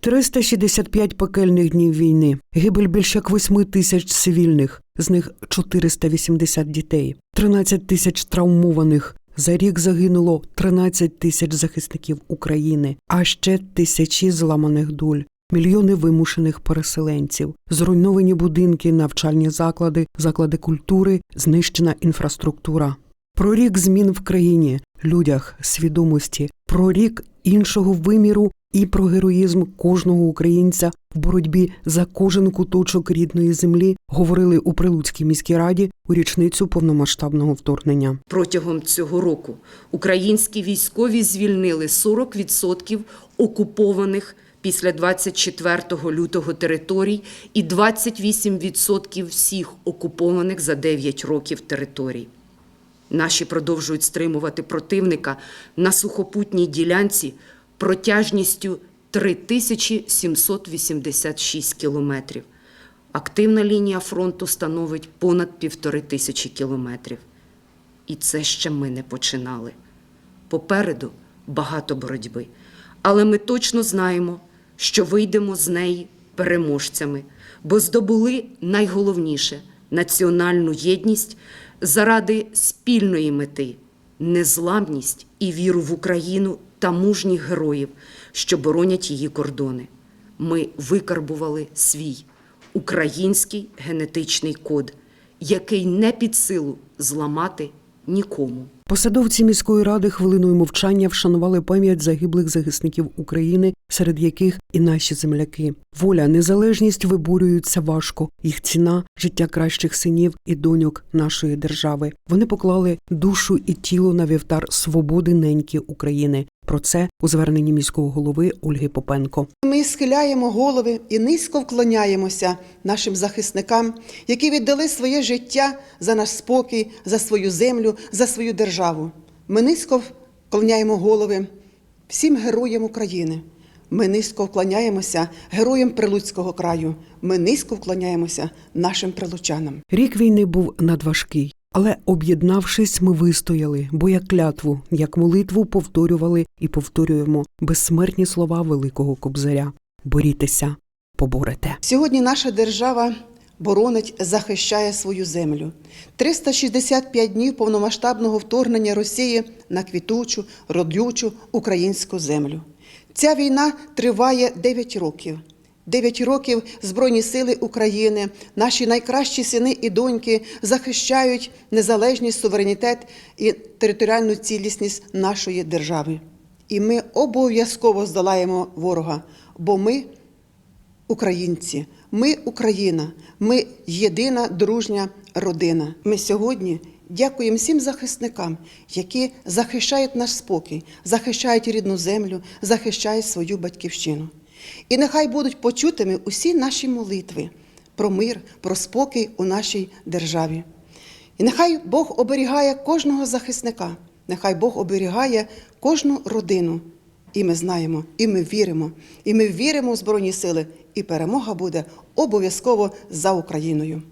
365 пекельних днів війни, гибель більше як 8 тисяч цивільних, з них 480 дітей, 13 тисяч травмованих. За рік загинуло 13 тисяч захисників України, а ще тисячі зламаних доль. Мільйони вимушених переселенців, зруйновані будинки, навчальні заклади, заклади культури, знищена інфраструктура. Про рік змін в країні, людях, свідомості, про рік іншого виміру і про героїзм кожного українця в боротьбі за кожен куточок рідної землі говорили у Прилуцькій міській раді у річницю повномасштабного вторгнення. Протягом цього року українські військові звільнили 40% окупованих після 24 лютого територій і 28% всіх окупованих за 9 років територій. Наші продовжують стримувати противника на сухопутній ділянці протяжністю 3786 кілометрів. Активна лінія фронту становить понад півтори тисячі кілометрів. І це ще ми не починали. Попереду багато боротьби, але ми точно знаємо, що вийдемо з неї переможцями, бо здобули найголовніше національну єдність заради спільної мети, незламність і віру в Україну та мужніх героїв, що боронять її кордони. Ми викарбували свій український генетичний код, який не під силу зламати нікому. Посадовці міської ради хвилиною мовчання вшанували пам'ять загиблих захисників України, серед яких і наші земляки. Воля, незалежність виборюються важко. Їх ціна життя кращих синів і доньок нашої держави. Вони поклали душу і тіло на вівтар свободи неньки України. Про це у зверненні міського голови Ольги Попенко. Ми схиляємо голови і низько вклоняємося нашим захисникам, які віддали своє життя за наш спокій, за свою землю, за свою державу. Ми низько вклоняємо голови всім героям України. Ми низько вклоняємося героям Прилуцького краю. Ми низько вклоняємося нашим прилучанам. Рік війни був надважкий, але об'єднавшись, ми вистояли, бо як клятву, як молитву повторювали і повторюємо безсмертні слова великого кобзаря: борітеся, поборете. Сьогодні наша держава боронить, захищає свою землю. 365 днів повномасштабного вторгнення Росії на квітучу, родючу українську землю. Ця війна триває 9 років. 9 років Збройні сили України, наші найкращі сини і доньки захищають незалежність, суверенітет і територіальну цілісність нашої держави. І ми обов'язково здолаємо ворога, бо ми українці, ми Україна, ми єдина дружня родина. Ми сьогодні дякуємо всім захисникам, які захищають наш спокій, захищають рідну землю, захищають свою батьківщину. І нехай будуть почутими усі наші молитви про мир, про спокій у нашій державі. І нехай Бог оберігає кожного захисника, нехай Бог оберігає кожну родину. І ми знаємо, і ми віримо, і ми віримо в Збройні сили, і перемога буде обов'язково за Україною.